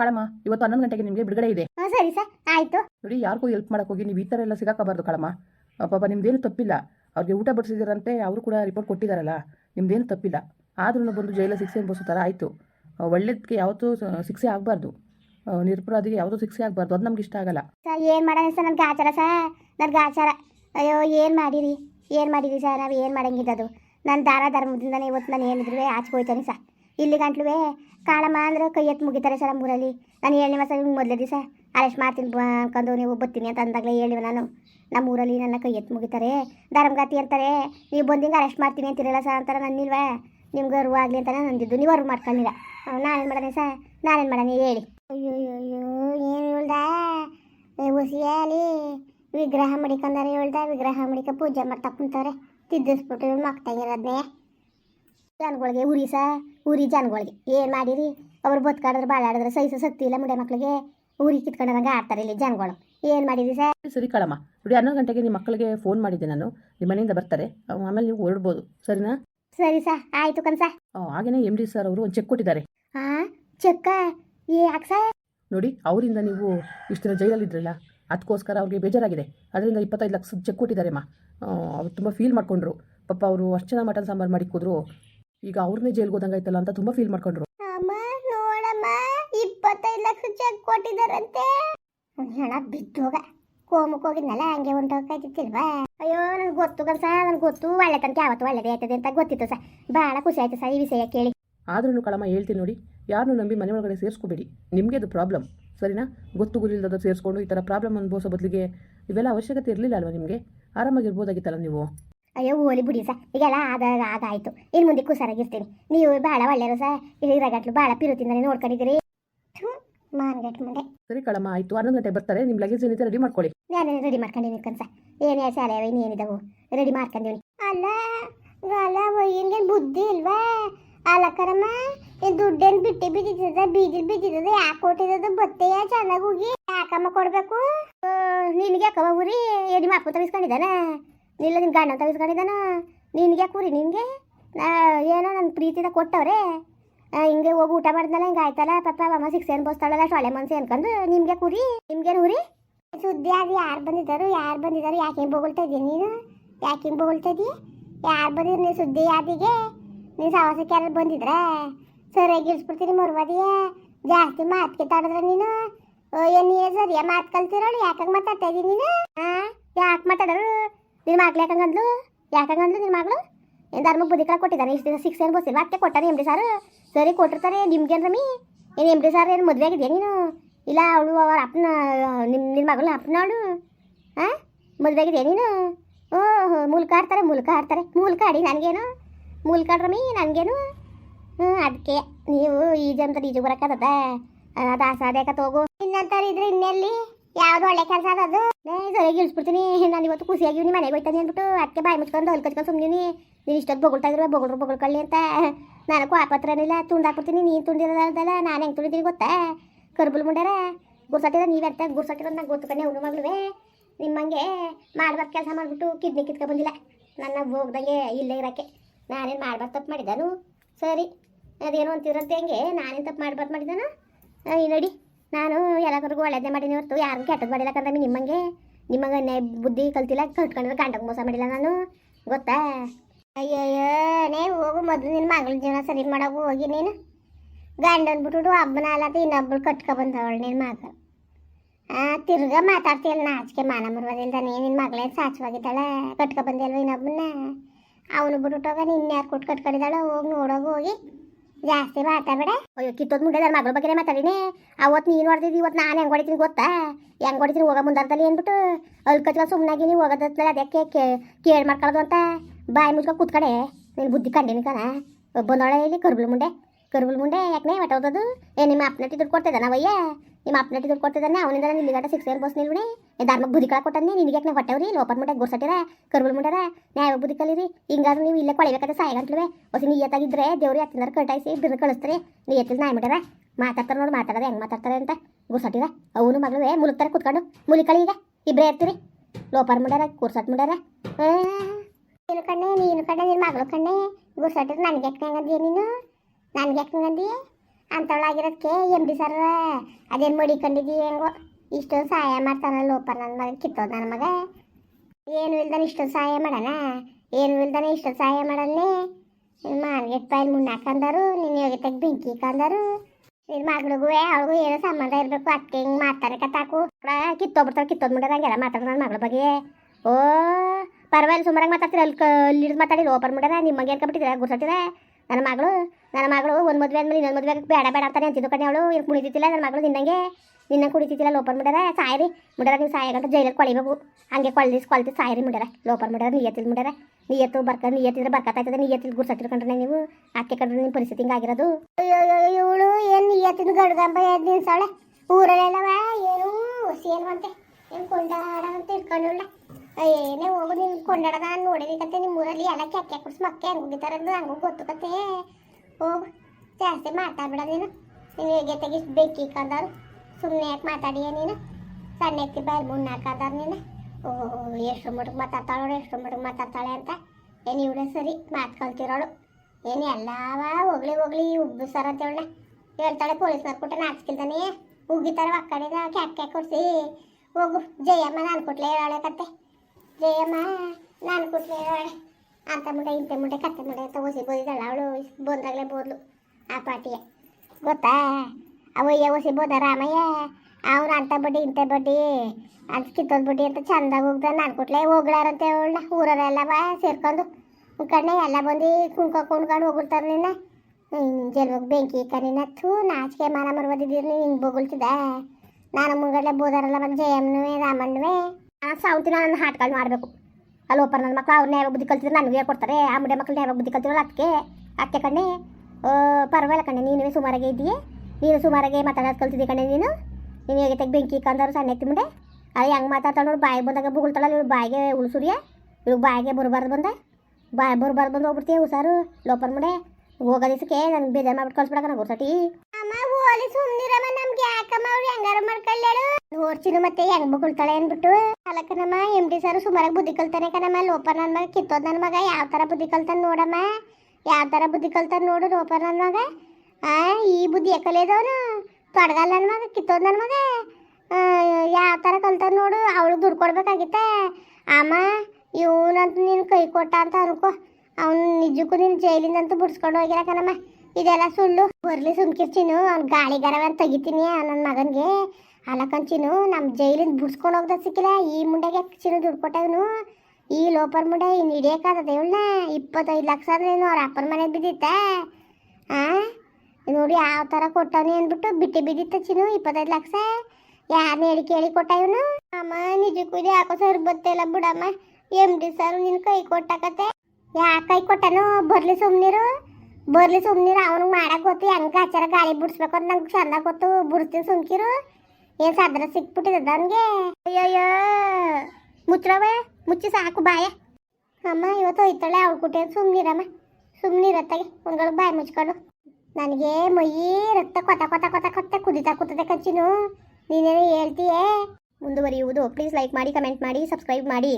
ಕಳಮ್ಮ ಇವತ್ತು ಹನ್ನೊಂದು ಗಂಟೆಗೆ ನಿಮಗೆ ಬಿಡುಗಡೆ ಇದೆ. ಹ್ಞೂ ಸರಿ ಸರ್. ಆಯಿತು. ನೋಡಿ ಯಾರಿಗೂ ಹೆಲ್ಪ್ ಮಾಡಕ್ಕೆ ಹೋಗಿ ನೀವು ಈ ಥರ ಎಲ್ಲ ಸಿಗಾಕಬಾರ್ದು ಕಳಮ್ಮ. ಪಾಪ ನಿಮ್ದೇನು ತಪ್ಪಿಲ್ಲ. ಅವ್ರಿಗೆ ಊಟ ಬಡಿಸಿದಾರಂತೆ ಅವರು ಕೂಡ ರಿಪೋರ್ಟ್ ಕೊಟ್ಟಿದ್ದಾರಲ್ಲ ನಿಮ್ದೇನು ತಪ್ಪಿಲ್ಲ. ಆದ್ರೂ ಬಂದು ಜೈಲ ಶಿಕ್ಷೆ ಅನುಭವಿಸೋ ಥರ ಆಯಿತು. ಒಳ್ಳೇದಕ್ಕೆ ಯಾವತ್ತೂ ಶಿಕ್ಷೆ ಆಗಬಾರ್ದು. ನಿರಪರಾಧಿಗೆ ಯಾವುದೂ ಶಿಕ್ಷೆ ಆಗಬಾರ್ದು. ಅದು ನಮ್ಗೆ ಇಷ್ಟ ಆಗಲ್ಲ. ಸರ್ ಏನು ಮಾಡೋಣ ಸರ್? ನನ್ಗೆ ಆಚಾರ ಸರ್. ನನ್ಗೆ ಆಚಾರ. ಅಯ್ಯೋ ಏನು ಮಾಡಿರಿ? ಏನು ಮಾಡಿರಿ ಸರ್? ನಾವು ಏನು ಅದು? ನನ್ನ ದಾರ ಧರ್ಮದಿಂದನೇ ಇವತ್ತು ನಾನು ಏನಿದ್ರು ಆಚೆ ಹೋಯ್ತಾನೆ ಸರ್. ಇಲ್ಲಿ ಗಂಟ್ಲುವೆ, ಕಾಳಮ್ಮ ಅಂದ್ರೆ ಕೈ ಎತ್ತು ಮುಗಿತಾರೆ ಸರ್ ನಮ್ಮೂರಲ್ಲಿ. ನಾನು ಏಳನೇ ಮಾಸ ಮೊದಲೇ ದಿವಸ, ಅರೆಸ್ಟ್ ಮಾಡ್ತೀನಿ ಅಂದ್ಕೊಂಡು ನೀವು ಬರ್ತೀನಿ ಅಂತ ಅಂದಾಗಲೇ ಹೇಳಿವೆ ನಾನು. ನಮ್ಮ ಊರಲ್ಲಿ ನನ್ನ ಕೈ ಎತ್ತು ಮುಗಿತಾರೆ. ಧರ್ಮಗಾತಿ ಅಂತಾರೆ, ನೀವು ಬಂದಿಂಗ ಅರೆಸ್ಟ್ ಮಾಡ್ತೀನಿ ಅಂತಿರಲ್ಲ ಸರ್ ಅಂತಾರೆ ನನ್ನಿಲ್ವೇ. ನಿಮ್ಗೆ ಅರಿವು ಆಗಲಿ ಅಂತಾನೆ ನಂದಿದ್ದು ನೀವು ಅರಿವು ಮಾಡ್ಕೊಂಡಿಲ್ಲ. ನಾನೇನು ಮಾಡೋಣ ಸರ್? ನಾನೇನು ಮಾಡೋಣ ಹೇಳಿ. ಅಯ್ಯೋ ಅಯ್ಯೋ ಏನು ಹೇಳ್ದ ಹುಸಿಯಾಲಿ. ವಿಗ್ರಹ ಮಡಿಕೊಂಡಾರೆ ಹೇಳ್ದ ವಿಗ್ರಹ ಮಡಿಕ ಪೂಜೆ ಮಾಡ್ತಾ ಕುಂತವ್ರೆ. ತಿದ್ದಿಸ್ಬಿಟ್ಟು ಮಕ್ತಂಗಿರೋದ್ನೇ ಜನಗಳಿಗೆ ಉರಿ ಸ ಉರಿ ಜನಗಳಿಗೆ. ಏನು ಮಾಡಿರಿ? ಅವ್ರು ಬದುಕಾಡಿದ್ರೆ ಬಾಳಾಡಿದ್ರೆ ಸೈಸ ಶಕ್ತಿ ಇಲ್ಲ ಮುಂಡೆ ಮಕ್ಕಳಿಗೆ ಊರಿ ಕಿತ್ಕೊಂಡಂಗೆ ಆಡ್ತಾರೆ ಇಲ್ಲಿ ಜನಗಳು. ಏನು ಮಾಡಿದ್ರಿ ಸರ್ ಸರಿ ಕಳಮ್ಮ. ನೋಡಿ ಹನ್ನೊಂದು ಗಂಟೆಗೆ ನಿಮ್ಮ ಮಕ್ಕಳಿಗೆ ಫೋನ್ ಮಾಡಿದ್ದೆ ನಾನು. ನಿಮ್ಮ ಮನೆಯಿಂದ ಬರ್ತಾರೆ. ಆಮೇಲೆ ನೀವು ಹೊರಡ್ಬೋದು ಸರಿನಾ? ಸರಿ ಸರ್ ಆಯಿತು ಕನ್ಸ ಹಾಗೇನೆ ಎಂ ಡಿ ಸರ್ ಅವರು ಒಂದು ಚೆಕ್ ಕೊಟ್ಟಿದ್ದಾರೆ. ಹಾಂ ಚೆಕ್ಕ ಯಾಕೆ ಸರ್ ನೋಡಿ ಅವರಿಂದ ನೀವು ಇಷ್ಟು ದಿನ ಜೈಲಲ್ಲಿದ್ರಲ್ಲ ಅದಕ್ಕೋಸ್ಕರ ಅವ್ರಿಗೆ ಬೇಜಾರಾಗಿದೆ. ಅದರಿಂದ ಇಪ್ಪತ್ತೈದು ಲಕ್ಷ ಚೆಕ್ ಕೊಟ್ಟಿದ್ದಾರೆ ಅಮ್ಮ ಅವ್ರು ತುಂಬ ಫೀಲ್ ಮಾಡ್ಕೊಂಡ್ರು. ಪಾಪ ಅವರು ಅಷ್ಟು ಚೆನ್ನಾಗಿ ಮಟನ್ ಸಾಂಬಾರು ಮಾಡಿ ಕೂದ್ರು. ಈಗ ಅವ್ರನ್ನೇ ಜೈಲ್ಗೆ ಹೋದಂಗಾಯ್ತಲ್ಲ ಅಂತ ತುಂಬಾ ಫೀಲ್ ಮಾಡ್ಕೊಂಡ್ರು. ಅಮ್ಮ ನೋಡಮ್ಮ ಇಪ್ಪತ್ತೈದು ಲಕ್ಷ ಚೆಕ್ ಕೊಟ್ಟಿದಾರಂತೆ ಹಣ ಬಿದ್ದೋಗ ಕೋಮಕ್ಕೆ ಹೋಗಿದ್ನಲ್ಲ ಹಂಗೆ ಹೊಂಟೋಗ್ತಿಲ್ವಾ ಅಯ್ಯೋ ನನ್ಗೆ ಗೊತ್ತು ಕನ್ಸ ನನ್ಗೆ ಗೊತ್ತು. ಒಳ್ಳೆ ತನಕ ಯಾವತ್ತು ಒಳ್ಳೇದೇ ಆಯ್ತದೆ ಅಂತ ಗೊತ್ತಿತ್ತು ಸರ್ ಭಾಳ ಖುಷಿ ಆಯ್ತು ಸರ್ ಈ ವಿಷಯ ಕೇಳಿ. ಆದ್ರೂ ಕಳಮ್ಮ ಹೇಳ್ತೀನಿ ನೋಡಿ ಯಾರನ್ನೂ ನಂಬಿ ಮನೆ ಒಳಗಡೆ ಸೇರಿಸ್ಕೋಬೇಡಿ. ನಿಮಗೆ ಅದು ಪ್ರಾಬ್ಲಮ್ ಸರಿನಾ? ಗೊತ್ತು ಗುರಿಲ್ದದ ಸೇರಿಸ್ಕೊಂಡು ಈ ಥರ ಪ್ರಾಬ್ಲಮ್ ಅನುಭವಿಸೋ ಬದಲಿಗೆ ಇವೆಲ್ಲ ಅವಶ್ಯಕತೆ ಇರಲಿಲ್ಲ ಅಲ್ವಾ ನಿಮಗೆ? ಆರಾಮಾಗಿರ್ಬೋದಾಗಿತ್ತಲ್ಲ ನೀವು? ಅಯ್ಯೋ ಓಲಿ ಬಿಡಿ ಸರ್. ಈಗೆಲ್ಲ ಆದಾಗ ಆಗಾಯಿತು ಇನ್ನು ಮುಂದೆ ಸರಾಗಿರ್ತೀನಿ ನೀವು ಭಾಳ ಒಳ್ಳೆಯರು ಸರ್. ಇರಗಟ್ಲು ಭಾಳ ಪಿರುತಿಂದನೇ ನೋಡ್ಕೊಂಡಿದ್ದೀರಿ. ಮಾನ್ಗಟ್ ಮುಂದೆ. ಸರಿ ಕಳಮ್ಮ ಆಯಿತು. ಹನ್ನೊಂದು ಗಂಟೆ ಬರ್ತಾರೆ. ನಿಮ್ಮ ಲಗೇಜ್ ಏನಿದೆ ರೆಡಿ ಮಾಡ್ಕೊಳ್ಳಿ. ರೆಡಿ ಮಾಡ್ಕೊಂಡಿನಿ ಕನ್ಸ ಏನೇ ಶಾಲೆ ಅವ ಇನ್ನೇನಿದಾವು ರೆಡಿ ಮಾಡ್ಕೊಂಡಿವ್ನಿ. ಅಲ್ಲ ಅಲ್ಲ ಒಯ್ಯನ್ಗೆ ಬುದ್ಧಿ ಇಲ್ವಾ? ಅಲ್ಲ ಕರಮ್ಮ ಈ ದುಡ್ಡೇನು ಬಿಟ್ಟಿ ಬಿದ್ದಿದ್ದದ ಬೀದಿಲ್ ಬಿದ್ದಿದ್ದದ ಯಾಕೆ ಕೊಟ್ಟಿದ್ದದ ಬತ್ತೆಯ ಚೆನ್ನಾಗಿ ಹೋಗಿ ಯಾಕಮ್ಮ ಕೊಡ್ಬೇಕು? ನಿನಗೆ ಯಾಕಮ್ಮ ಊರಿ? ಎಡಿ ತವಿಸ್ಕೊಂಡಿದ್ದಾನ ನಿಲ್ಲ ನಿನ್ನ ಗಂಡ ತವಿಸ್ಕೊಂಡಿದ್ದಾನ ನಿನಗೆ ಕೂರಿ ನಿನಗೆ? ಏನೋ ನನ್ನ ಪ್ರೀತಿದ ಕೊಟ್ಟವ್ರೆ. ಹಿಂಗೆ ಹೋಗಿ ಊಟ ಮಾಡಿದ್ನಲ್ಲ, ಹಿಂಗೆ ಆಯ್ತಲ್ಲ, ಪಾಪ ಅಮ್ಮ ಶಿಕ್ಷೆ ಅನ್ಬೋಸ್ತಾಳಲ್ಲ ಶಾಲೆ ಮನ್ಸಿ ಅನ್ಕೊಂಡು. ನಿಮ್ಗೆ ಕೂರಿ ನಿಮ್ಗೇನು ಊರಿ? ಸುದ್ದಿ ಅದು ಯಾರು ಬಂದಿದ್ದಾರು, ಯಾರು ಬಂದಿದ್ದಾರೆ, ಯಾಕೆ ಹಿಂಗೆ ಇದೀಯ ನೀನು? ಯಾಕೆ ಹಿಂಗೆ ಬೊಗಳ್ತಾ ಇದೀಯ? ಯಾರು ಬಂದಿದ್ರು ನೀನು ಸುದ್ದಿ ಯಾದಿಗೆ ನೀನು ಸವಾಸಕ್ಕೆ ಯಾರು ಬಂದಿದ್ರೆ? ಸರಿಯಾಗಿ ಇಳಿಸ್ಬಿಡ್ತೀನಿ, ಮರುವಾದಿಯ? ಜಾಸ್ತಿ ಮಾತು ಕಿತ್ತಾಡಿದ್ರೆ ನೀನು? ಏನು ನೀನು ಸರಿಯ ಮಾತು ಕಲ್ತಿರೋಳು, ಯಾಕಾಗ ಮಾತಾಡ್ತಾ ಇದೀನಿ ನೀನು? ಹಾಂ ಯಾಕೆ ಮಾತಾಡೋರು? ನಿನ್ನ ಮಗ್ಳು ಯಾಕಂಗಂದ್ಲು ಯಾಕಂಗಂದ್ಲು ನಿನ್ನ ಮಗಳು? ಏನು ಧರ್ಮಕ್ಕೆ ಬುದ್ಧಿ ಕಳ ಕೊಟ್ಟಿದ್ದಾನೆ ಇಷ್ಟು ದಿನ ಸಿಕ್ಸ್ ಏನು ಬಸ್ಸಿಲ್ಲ ಅಕ್ಕೆ ಕೊಟ್ಟಾನೆ ಎಂ ಡಿ ಸಾರು. ಸರಿ ಕೊಟ್ಟಿರ್ತಾರೆ ನಿಮ್ಗೇನು ರಮಿ? ಏನು ಎಂ ಡಿ ಸಾರು ಏನು ಮದುವೆ ಆಗಿದೆಯಾ ನೀನು? ಇಲ್ಲ ಅವಳು ಅವ್ರ ಅಪ್ಪನ ನಿಮ್ಮ ನಿನ್ನ ಮಗಳನ್ನ ಅಪ್ಪನ ಅವಳು? ಹಾಂ ಮದುವೆ ಆಗಿದೆಯಾ ನೀನು? ಓಹೋ, ಮೂಲಕ ಆಡ್ತಾರೆ, ಮೂಲ್ಕ ಆಡ್ತಾರೆ. ಮೂಲ್ಕ ಆಡಿ, ನನಗೇನು? ಮೂಲಕ ಆಡ್ರಮಿ ನನಗೇನು? ಹ್ಞೂ ಅದಕ್ಕೆ ನೀವು ಈಜು ಅಂತ ಈಜು ಬರೋಕ್ಕದ ಅದು ಆಸಾದ್ಯಾಕ ತಗೋ. ಇನ್ನಂತಾರೆ ಇದ್ರೆ ಇನ್ನೆಲ್ಲಿ? ಯಾವ್ದು ಒಳ್ಳೆ ಕೆಲಸ ಅದು ಏ ಸರಿಯಾಗಿ ಇಳಿಸ್ಬಿಡ್ತೀನಿ ನಾನು ಇವತ್ತು ಖುಷಿಯಾಗಿ ನಿಮ್ಮ ಮನೆಗೆ ಹೋಯ್ತಾನೆ ಅಂದ್ಬಿಟ್ಟು ಅದಕ್ಕೆ ಬಾಯಿ ಮುಚ್ಕೊಂಡು ಹೊಲ್ ಕಚ್ಕೊಂಡು ಸುಮ್ಮನೆ ನೀನು ಇಷ್ಟೊತ್ತು ಬೊಗಳ್ತಾ ಇದ್ರೆ ಬೊಗಳ್ರು ಬೊಗಳ್ಕೊಳ್ಳಿ ಅಂತ. ನನಗೂ ಆಪತ್ರನಿಲ್ಲ ತುಂಡಾಕ್ಬಿಡ್ತೀನಿ. ನೀನು ತುಂಡಿರೋದಲ್ಲ ನಾನು ಹೆಂಗೆ ತುಂಡಿದ್ದೀನಿ ಗೊತ್ತಾ? ಕರ್ಬುಲ್ ಮುಂಡಾರ ಗುರ್ಸಟ್ಟಿರ ನೀವೆಂತ ಗುರ್ಸಟ್ಟಿರೋದು ನಂಗೆ ಗೊತ್ತು ಕಣ್ಣೆ ಮಗಳುವೆ. ನಿಮ್ಮಂಗೆ ಮಾಡ್ಬಾರ್ದು ಕೆಲಸ ಮಾಡಿಬಿಟ್ಟು ಕಿಡ್ನಿ ಕಿತ್ಕೊ ಬಂದಿಲ್ಲ. ನನ್ನ ಹೋಗ್ದಂಗೆ ಇಲ್ಲೇ ಇರೋಕ್ಕೆ. ನಾನೇನು ಮಾಡ್ಬಾರ್ದು ತಪ್ಪು ಮಾಡಿದ್ದಾನು? ಸರಿ. ಅದೇನು ಅಂತಿರಂತೆ ಹೆಂಗೆ. ನಾನೇನು ತಪ್ಪು ಮಾಡ್ಬಾರ್ದು ಮಾಡಿದ್ದಾನು? ಈ ನೋಡಿ. ನಾನು ಎಲ್ಲರಿಗೂ ಒಳ್ಳೇದೇ ಮಾಡೀನಿ ಹೊರತು ಯಾರು ಕೆಟ್ಟದ್ದು ಮಾಡಿಲ್ಲ ಕಂದ್ರೆ ನಿಮ್ಮಂಗೆ. ನಿಮ್ಮಂಗೆ ನೆ ಬುದ್ಧಿ ಕಲ್ತಿಲ್ಲ, ಕಟ್ಕೊಂಡ್ರೆ ಗಂಡಕ್ಕೆ ಮೋಸ ಮಾಡಿಲ್ಲ ನಾನು. ಗೊತ್ತಾ? ಅಯ್ಯಯ್ಯೋ ನೇ ಹೋಗು ಮೊದಲು ನಿನ್ನ ಮಗಳ ಜೀವನ ಸರಿ ಮಾಡೋಕೆ ಹೋಗಿ ನೀನು. ಗಂಡನ್ ಬಿಟ್ಬಿಟ್ಟು ಹಬ್ಬನ ಅಲ್ಲದ ಇನ್ನೊಬ್ಬಳು ಕಟ್ಕೊ ಬಂದವಳು ನಿನ್ನ ಮಗ. ಆ, ತಿರ್ಗಾ ಮಾತಾಡ್ತೀಯಲ್ಲ ನಾಚಿಕೆ ಮಾನ ಮರ್ವದಿಲ್ದ ನೀ ನಿನ್ನ ಮಗಳೇ ಸಾಚವಾಗಿದ್ದಾಳೆ, ಕಟ್ಕೊ ಬಂದಿಲ್ವ ಇನ್ನೊಬ್ಬನ್ನ? ಅವನು ಬಿಟ್ಬಿಟ್ಟೋಗ ನಿನ್ನ ಯಾರು ಕೊಟ್ಟು ಕಟ್ಕೊಂಡಿದ್ದಾಳೆ, ಹೋಗಿ ನೋಡೋಗು ಹೋಗಿ. ಜಾಸ್ತಿ ಮಾತಾಡಬೇಡ ಅಯ್ಯೋ, ಕಿತ್ತೋದ್ ಮುಂಡೆ ಮಗಳ ಬಗ್ಗೆ ಮಾತಾಡಿನಿ. ಅವತ್ತು ನೀನು ಹೊಡೆದಿದ್ದು ಇವತ್ತು ನಾನು ಹೆಂಗೆ ಹೊಡಿತೀನಿ ಗೊತ್ತಾ? ಹೆಂಗೆ ಹೊಡಿತೀನಿ ಹೋಗೋ ಮುಂದಾರ್ದಲ್ಲಿ ಅಂದ್ಬಿಟ್ಟು ಅಲ್ಲಿ ಕಚ್ಕೊಂಡು ಸುಮ್ಮನಾಗಿ ನೀವು ಹೋಗೋದತ್ತಲ್ಲ ಅದಕ್ಕೆ ಕೇಳಿ ಮಾಡ್ಕೊಳ್ಳೋದು ಅಂತ ಬಾಯಿ ಮುಚ್ಕೊಂಡು ಕೂತ್ಕಡೆ. ನೀನು ಬುದ್ಧಿ ಕಂಡೀನಿ ಕಣ. ಬಂದೋಳೆ ಇಲ್ಲಿ ಕರ್ಬುಲ್ ಮುಂಡೆ. ಕರ್ಬುಲ್ ಮುಂಡೆ ಯಾಕೆ ಒಟ್ಟ ಹೋದದು ಏ, ನಿಮ್ಮ ಅಪ್ಪನಟ್ಟಿ ದುಡ್ಡು ಕೊಡ್ತಿದ್ದಾನ ಅವಯ್ಯ ನಿಮ್ಮ ಅಪ್ಪನಟ್ಟಿ ದುಡ್ಡು ಕೊಡ್ತಿದ್ದಾನೆ ಅವನಿಂದ ನಿಮಗೆ ಗಂಟ ಸಿಕ್ಸ್ ಏರ್ ಬಸ್ ನಿಲ್ಬಿಡಿ ಧರ್ಮಕ್ಕೆ ಬುದ್ಧಿ ಕಳ ಕೊಟ್ಟನೆ ನಿನಗೆ ಯಾಕೆ ಹೊಟ್ಟೆವ್ರಿ? ಲೋಪರ್ ಮುಂಡೆ ಗುರ್ಸಟ್ಟಿರ ಕರ್ಬುಲ್ ಮುಂಡರ? ನ್ಯಾಯ ಬುದ್ಧಿ ಕಲೀರಿ. ಹಿಂಗಾದ್ರೆ ನೀವು ಇಲ್ಲೇ ಕೊಳಿಬೇಕಾದ್ರೆ ಸಾಯಗಂಟ್ಲುವೆ ಹೊಸಿ ನಿಯತ್ತಾಗಿದ್ರೆ ದೇವ್ರು ಎತ್ತಿನಾರ ಕಟಾಯಿಸಿ ಬಿರು ಕಳಿಸ್ತಾರೆ. ನಿಯತ್ತಿಲ್ ನಾಯಿ ಮಾಡ್ಯಾರ ಮಾತಾಡ್ತಾರೆ ನೋಡಿ, ಮಾತಾಡೋದು ಹೆಂಗೆ ಮಾತಾಡ್ತಾರೆ ಅಂತ ಗುರ್ಸಟ್ಟಿರ ಅವನು ಮಗಳುವೆ, ಮುಲುಕ್ತಾರೆ ಕುತ್ಕೊಂಡು. ಮುಲಿಕಳಿ ಈಗ ಇಬ್ಬರೇ ಇರ್ತೀರಿ. ಲೋಪರ್ ಮುಂಡ್ಯಾರ ಕೂರ್ಸಟ್ ಮುಂಡ್ಯಾರ ನೀನು ಕಣ್ಣೆ ನೀನು ಕಣ್ಣೆ ನಿನ್ನ ಮಗಳು ಕಣ್ಣೆ. ಗುರ್ಸಟ್ಟಿರ ನನಗೆ ಯಾಕೆ ನೀನು? ನನಗೆ ಯಾಕೆ ಹಂಗಂದಿ ಅಂತವಳಾಗಿರೋದಕ್ಕೆ ಎಂ ಡಿ ಸರ್ ಅದೇನು ಮಡಿಕೊಂಡಿದ್ದೀ ಹೆಂಗೋ? ಇಷ್ಟೊಂದು ಸಹಾಯ ಮಾಡ್ತಾನಲ್ಲ ಲೋಪ ನನ್ನ ಮಗ, ಕಿತ್ತೋದು ನನ್ನ ಮಗ. ಏನು ಇಲ್ದಾನೆ ಇಷ್ಟೊಂದು ಸಹಾಯ ಮಾಡೋಣ. ಏನು ಇಲ್ದಾನೆ ಇಷ್ಟೊಂದು ಸಹಾಯ ಮಾಡಲ್ಲೇ. ಮಾರ್ಗೆಟ್ ಬಾಯಲ್ಲಿ ಮುನ್ನ ಹಾಕಂದರು ನಿನ್ನ ಯೋಗ್ಯತೆಗೆ ಬೆಂಕಿ ಕಂದರು. ನಿನ್ನ ಮಗಳಿಗೂ, ಅವಳಿಗೂ ಏನೋ ಸಂಬಂಧ ಇರಬೇಕು ಅತ್ತೆ ಹಿಂಗೆ ಮಾಡ್ತಾರೆ ಕತ್ತಾಕು ಕಿತ್ತೋಗ್ಬಿಡ್ತಾರೆ, ಕಿತ್ತೋದ್ ಮುಂಡೆ ಹಂಗೆಲ್ಲ ಮಾತಾಡೋದು ನನ್ನ ಮಗಳ ಬಗ್ಗೆ. ಓ, ಪರವಾಗಿಲ್ಲ ಸುಮಾರಾಗಿ ಮಾತಾಡ್ತೀರ? ಅಲ್ಲಿ ಅಲ್ಲಿ ಮಾತಾಡಿ ಓಪನ್ ಮಾಡ್ಯಾರ ನಿಮ್ಮ ಮಗ ಏನ್ಕೊಬಿಟ್ಟಿದ್ರೆ ಗುರ್ಸಟ್ಟಿದೆ ನನ್ನ ಮಗಳು ನನ್ನ ಮಗಳು ಒಂದು ಮದುವೆ ಆದ್ಮೇಲೆ ಇನ್ನೊಂದು ಮದುವೆ ಬೇಡ ಬೇಡ ಅಂತಾನೆ ಅಂತಿದ್ದು ಕಣೆ ಅವಳು ಏನು ಕುಡಿತಿತ್ತಿಲ್ಲ ನನ್ನ ಮಗಳು ನಿನ್ನಂಗೆ ನಿನ್ನ ಕುಡಿತಿತ್ತಿಲ್ಲ ಲೋಪರ್ ಮುಡ್ಯಾರ, ಸಾಯ್ರಿ, ಮುಡ್ಯಾರ, ನೀವು ಸಾಯಗಂಟ ಜೈಲಲ್ಲಿ ಕೊಳಿಬೇಕು. ಹಂಗೆ ಕೊಳ್ದಿಸ್ ಕೊಳ್ತಿ, ಸಾಯ್ರಿ ಮುಡ್ಯಾರ, ಲೋಪರ್ ಮಾಡ್ಯಾರ, ನೀಯತ್ತಿಲ್ ಮುಡ್ಯಾರ. ನೀಯತ್ತು ಬರ್ಕ, ನೀಯತ್ತಿದ್ರೆ ಬರ್ಕತ್ತಾಯ್ತದೆ, ನಿಯತ್ತಿಲ್ ಗುರ್ಸಟ್ಟಿರ್ಕೊಂಡ್ರೆ ನೀವು ಆಕೆ ಕಂಡ್ರೆ ನಿಮ್ಮ ಪರಿಸ್ಥಿತಿ ಹಿಂಗಾಗಿರೋದು ಇವಳು ಏನು ನೀಯತ್ತಿನ ಗಡ್ಗಂಬ ಎದ್ದು ನಿಲ್ಸಾಳೆ ಊರಲ್ಲೆಲ್ಲವ, ಏನು ಸೇನ್ವಂತೆ ಏನು ಕೊಂಡಾಡಂತ ಇಟ್ಕೊಂಡಲ್ಲ ಏನೇ ಹೋಗು, ನಿನ್ ಕೊಂಡಾಡದ ನಾನು ನೋಡಿದಕ್ಕಂತೆ ನಿಮ್ಮ ಊರಲ್ಲಿ ಎಲ್ಲ ಕೆಕ್ಕೆ ಕುಡ್ಸಿ ಮಕ್ಕೆ ಹೆಂಗೆ ಹೋಗಿತಾರಂದು ಹಂಗೂ ಗೊತ್ತು ಕತೆ. ಹೋಗು ಜಾಸ್ತಿ ಮಾತಾಡ್ಬಿಡ ನೀನು. ನೀನು ಹೇಗೆ ತೆಗಿ ಬೆಕ್ಕಿ ಕದಾರು ಸುಮ್ಮನೆ ಯಾಕೆ ಮಾತಾಡಿಯ ನೀನು? ಸಣ್ಣ ಎತ್ತಿ ಬಾಯಲ್ಲಿ ಮುನ್ನ ಹಾಕಂದಾರ ನೀನು. ಓ, ಎಷ್ಟು ಮಟ್ಟಿಗೆ ಮಾತಾಡ್ತಾಳು ಎಷ್ಟು ಮಟ್ಟಿಗೆ ಮಾತಾಡ್ತಾಳೆ ಅಂತ. ಏನು ಇವಳೇ ಸರಿ ಮಾತು ಕಲ್ತಿರೋಳು. ಏನು ಎಲ್ಲವ ಹೋಗ್ಲಿ ಹೋಗ್ಲಿ ಉಬ್ಬಿಸಾರ ಅಂತ ಹೇಳ ಹೇಳ್ತಾಳೆ, ಪೊಲೀಸ್ನವ್ರು ಕೊಟ್ಟರೆ ನಾಚಿಕಿಲ್ದಾನೆ ಉಗಿತಾರೆ ಒಕ್ಕಡಿದ ಕ್ಯಾಕ್ ಕ್ಯಾಕ್ ಕೊಡ್ಸಿ. ಹೋಗು, ಜಯಮ್ಮ ಅನ್ಕೊಟ್ಲೆ ಕೊಟ್ಲೆ ಕತೆ. ಜಯಮ್ಮ ನಾನು ಕೂತ್ಲೇ ಅಂತ ಮುಂಡೆ ಇಂತೆ ಮುಂಡೆ ಕತ್ತೆ ಮುಂಡೆ ಅಂತ ಓಸಿ ಬೋದಿದ್ದಾಳೆ ಅವಳು ಬಂದಾಗಲೇ ಬೋದ್ಲು ಆ ಪಾಟಿಗೆ ಗೊತ್ತಾ? ಅವಯ್ಯ ಓಸಿ ಬೋದ ರಾಮಯ್ಯ, ಅವ್ರು ಅಂತ ಬಡ್ಡಿ, ಇಂಥ ಬಡ್ಡಿ ಅಂತ ಕಿತ್ತೋದ್ ಬಡ್ಡಿ ಅಂತ ಚಂದಾಗ ಹೋಗ್ದ ನಾನು ಕೊಟ್ಲೆ ಹೋಗ್ಲಾರಂತೆ ಅವಳನ್ನ. ಊರರೆಲ್ಲ ಬಾ, ಸೇರ್ಕೊಂಡು. ಕಣ್ಣೆ ಎಲ್ಲ ಬಂದು ಕುಣ್ಕೊ ಕುಣ್ಕೊಂಡು ಹೋಗಿರ್ತಾರೆ ನಿನ್ನ. ಜಲ್ವಾಗ ಬೆಂಕಿ ಕರಿನ ಥೂ, ನಾಚಿಕೆ ಮಾನ ಮರ್ವದಿದ್ದೀರಿ ಹಿಂಗೆ ಬೊಗಳ್ತಿದ್ದ. ನಾನು ಮುಂಗಡ್ಲೆ ಬೋದಾರಲ್ಲ ಬಂದು ಜಯಮ್ಮನುವೆ ರಾಮಣ್ಣುವೆ ಆ ಸಾವಂತಿನ ನನ್ನ ಹಾಟ್ಗಳು ಮಾಡಬೇಕು. ಅಲ್ಲಿ ಒಬ್ಬರು ನನ್ನ ಮಕ್ಕಳು ಅವ್ರನ್ನ ಯಾವಾಗ ಬುದ್ಧಿ ಕಲ್ತಿದ್ರೆ ನನಗೆ ಹೇಳ್ಕೊಡ್ತಾರೆ ಆ ಮುಡೆ ಮಕ್ಕಳನ್ನ ಯಾವಾಗ ಬುದ್ಧಿ ಕಲ್ತಿರಲ್ಲ ಅದಕ್ಕೆ ಅತ್ತೆ ಕಣ್ಣೆ ಪರವಾಗಿಲ್ಲ ಕಣ್ಣೆ ನೀನೇ ಸುಮಾರಾಗೆ ಇದ್ದೀಯ. ನೀನು ಸುಮಾರಾಗೆ ಮಾತಾಡೋದು ಕಲ್ತಿದ್ದಿ ಕಣ್ಣೆ ನೀನು. ನೀನು ಹೇಗೆ ತೆಗೆ ಬೆಂಕಿ ಕಂದರು ಸಣ್ಣ ಎತ್ತಿ ಮುಂಡೆ ಅದು ಹೆಂಗೆ ಮಾತಾಡ್ತಾಳೆ ನೋಡಿ, ಬಾಯಿಗೆ ಬಂದಾಗ ಬುಗುಳ್ತಾಳಲ್ಲ ಇವಳು ಬಾಯಿಗೆ ಉಳ್ಸುರಿಯ ಇವಳು ಬಾಯಿಗೆ ಬರಬಾರ್ದು ಬಂದೆ. ಬಾಯಿ ಬರಬಾರ್ದು ಬಂದು ಹೋಗ್ಬಿಡ್ತೀಯ ಹುಷಾರು. ಲೋಪರ್ ಮುಂಡೆ ಹೋಗೋ ದಿವಸಕ್ಕೆ ನನಗೆ ಬೇಜಾರು ಮಾಡ್ಬಿಟ್ಟು ಕಳ್ಸ್ಬಿಡಕ ನಂಗೆ ಗುರ್ಸಟಿ ಅಮ್ಮ ಸುಮ್ನಿರಮ್ಮ ನಮ್ಗೆ ಯಾಕಮ್ಮ ಅವ್ರು ಹೆಂಗಾರ ಮಾಡ್ಕೊಳ್ಳಾಳು? ನೋಡ್ತೀನಿ ಮತ್ತೆ ಹೆಂಗ್ ಬಗ್ಳ್ತಾಳೆ ಅಂದ್ಬಿಟ್ಟು. ಅಲ್ಲಕ್ಕನಮ್ಮ ಎಂ ಡಿ ಸರ್ ಸುಮಾರಾಗಿ ಬುದ್ಧಿ ಕಲ್ತಾನೆ ಕಣಮ್ಮ. ಲೋಪರ್ ನನ್ನ ಮಗ ಕಿತ್ತೋದ್ ನನ್ನ ಮಗ. ಯಾವ ತರ ಬುದ್ಧಿ ಕಲ್ತಾನೆ ನೋಡಮ್ಮ? ಯಾವ ತರ ಬುದ್ಧಿ ಕಲ್ತಾನೆ ನೋಡು ಲೋಪರ್ ನನ್ನ ಮಗ. ಆ, ಈ ಬುದ್ಧಿ ಎಕ್ಕಲೇದವನು ತೊಡಗಲ್ಲ ನನ್ನ ಮಗ, ಕಿತ್ತೋದ್ ನನ್ನ ಮಗ. ಯಾವ ತರ ಕಲ್ತಾನೆ ನೋಡು? ಅವಳು ದುಡ್ಡು ಕೊಡ್ಬೇಕಾಗಿತ್ತ? ಅಮ್ಮ, ಇವನಂತ ನೀನು ಕೈ ಕೊಟ್ಟ ಅಂತ ಅನ್ಕೋ. ಅವ್ನು ನಿಜಕ್ಕೂ ನೀನು ಜೈಲಿಂದಂತೂ ಬಿಡ್ಸ್ಕೊಂಡು ಹೋಗಿರಕನಮ್ಮ ಇದೆಲ್ಲ ಸುಳ್ಳು. ಬರ್ಲಿ ಸುಮ್ಕಿರ್ಚಿನು ಅವ್ನು ಗಾಳಿಗಾರವ ತೆಗಿತೀನಿ ನನ್ನ ಮಗನಿಗೆ. ಅಲಕಂಚಿನು ನಮ್ಮ ಜೈಲಿಂದ ಬಿಡ್ಸ್ಕೊಂಡು ಹೋಗ್ದ ಸಿಕ್ಕಿಲ್ಲ. ಈ ಮುಂಡೆಗೆ ಚಿನ್ನು ದುಡ್ಡು ಕೊಟ್ಟವನು. ಈ ಲೋಪರ್ ಮುಂಡೆ ಇನ್ನು ಹಿಡಿಯೋಕ್ಕಾಗದ ಇವಳನ್ನ ಇಪ್ಪತ್ತೈದು ಲಕ್ಷ ಅಂದ್ರೆ ಏನು ಅವ್ರ ಅಪ್ಪನ ಮನೆಗೆ ಬಿದ್ದಿತ್ತ. ಆ? ನೋಡಿ ಯಾವ ಥರ ಕೊಟ್ಟವನಿ ಅಂದ್ಬಿಟ್ಟು ಬಿಟ್ಟು ಬಿದ್ದಿತ್ತ ಚಿನ್ನು ಇಪ್ಪತ್ತೈದು ಲಕ್ಷ. ಯಾರನ್ನ ಹೇಳಿ ಕೇಳಿ ಕೊಟ್ಟ ಇವನು ಅಮ್ಮ ನಿಜಕ್ಕೂ ಇದು ಯಾಕೋ ಸರ್ ಬತ್ತಿಲ್ಲ ಬಿಡಮ್ಮ. ಎಂ ಡಿ ಸರ್ ನಿನ್ನ ಕೈ ಕೊಟ್ಟಕತೆ ಯಾಕೆ ಕೈ ಕೊಟ್ಟನು ಬರ್ಲಿ ಸುಮ್ನಿರು. ಬರ್ಲಿ ಸುಮ್ನಿರು, ಅವನಿಗೆ ಮಾಡಕ್ಕೆ ಗೊತ್ತು ಹೆಂಗೆ ಆಚಾರ ಗಾಳಿ ಬಿಡಿಸ್ಬೇಕು ಅಂತ ನಂಗೆ ಚಂದ ಗೊತ್ತು. ಬಿಡಿಸ್ತೀನಿ ಸುಮ್ಕಿರು. ಏನು ಸದ್ರ ಸಿಕ್ಬಿಟ್ಟಿದೆ ಅವನಿಗೆ. ಅಯ್ಯಯ್ಯೋ ಮುಚ್ಚರವೆ ಮುಚ್ಚಿ ಸಾಕು ಬಾಯ. ಅಮ್ಮ, ಇವತ್ತು ಹೋಯ್ತಾಳೆ ಅವಳು ಸುಮ್ನಿರಮ್ಮ. ಸುಮ್ಮನಿರತ್ತಾಗೆ ಒಂದ್ಗಳು ಬಾಯಿ ಮುಚ್ಕೊಂಡು. ನನಗೆ ಮೈಯಿ ರಕ್ತ ಕೊತ ಕೊತ ಕೊತ ಕೊತ್ತ ಕುದಿತಾ ಕೂತದೆ ಕಚ್ಚಿನು. ನೀನೇನು ಹೇಳ್ತೀಯೇ. ಮುಂದುವರಿಯುವುದು ಪ್ಲೀಸ್ ಲೈಕ್ ಮಾಡಿ ಕಮೆಂಟ್ ಮಾಡಿ ಸಬ್ಸ್ಕ್ರೈಬ್ ಮಾಡಿ.